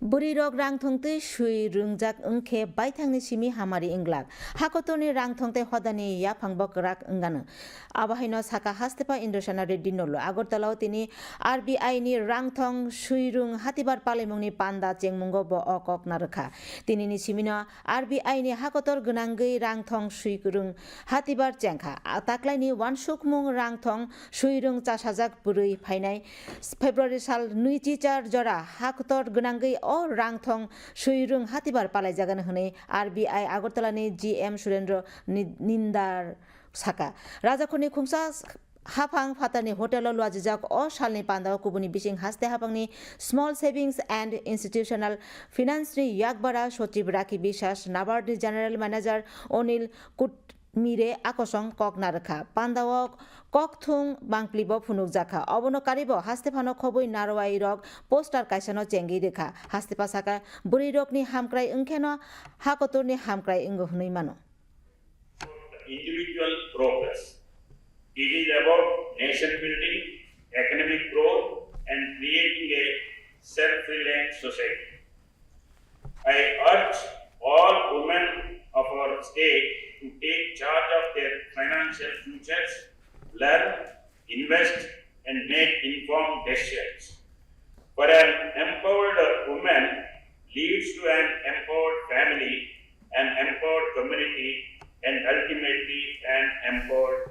Buri rok rang thongte shui rungjak ungkhe baithangni simi hamari inglak. Hakotoni rang thongte hodani ya phangbok rak ungano. Abahaino saka hastepa Indoshana Reddy nolo. Agortalao tini RBI ni rang thong shui rung hatibar palimungni panda chengmungo bo okok narkha. Tini ni simino RBI ni hakotor gunangui rang thong shui rung hatibar chengkha. Taklai ni wansukmung rang thong shui gunangui o rangthong suirung hatibar palai jagan hune RBI Agartalani GM Surendra Ni- Nindar saka rajakhoni khungsa হাফাং ফাতানি hotel লুয়াজিজাক অ সালনি পান্দাও কুবুনি বিশিং হাসতে হাফাংনি স্মল সেভিংস অ্যান্ড ইনস্টিটিউশনাল ফিনান্সনি ইয়াকবারা সচিব রাখি বিশ্বাস নাবার্ডনি জেনারেল ম্যানেজার অনিল কুটমিরে আকসং কক নারখা পান্দাও কক থুং বাংপ্লিব ফুনুক জাখা। অবনো কারিব হাস্তে ফানো খবই নারওয়াই রক পোস্টার কাইসানো চেঙ্গি রেখা হাস্তে পাসাকা বুড়ি রকনি হামক্রাই ওংখেন হাকতরনি হামক্রাই ওঙ্গ হুনুই মানো individual progress. It is about charge of their financial futures, learn, invest, and make informed decisions. For an empowered woman leads to an empowered family, an empowered community, and ultimately an empowered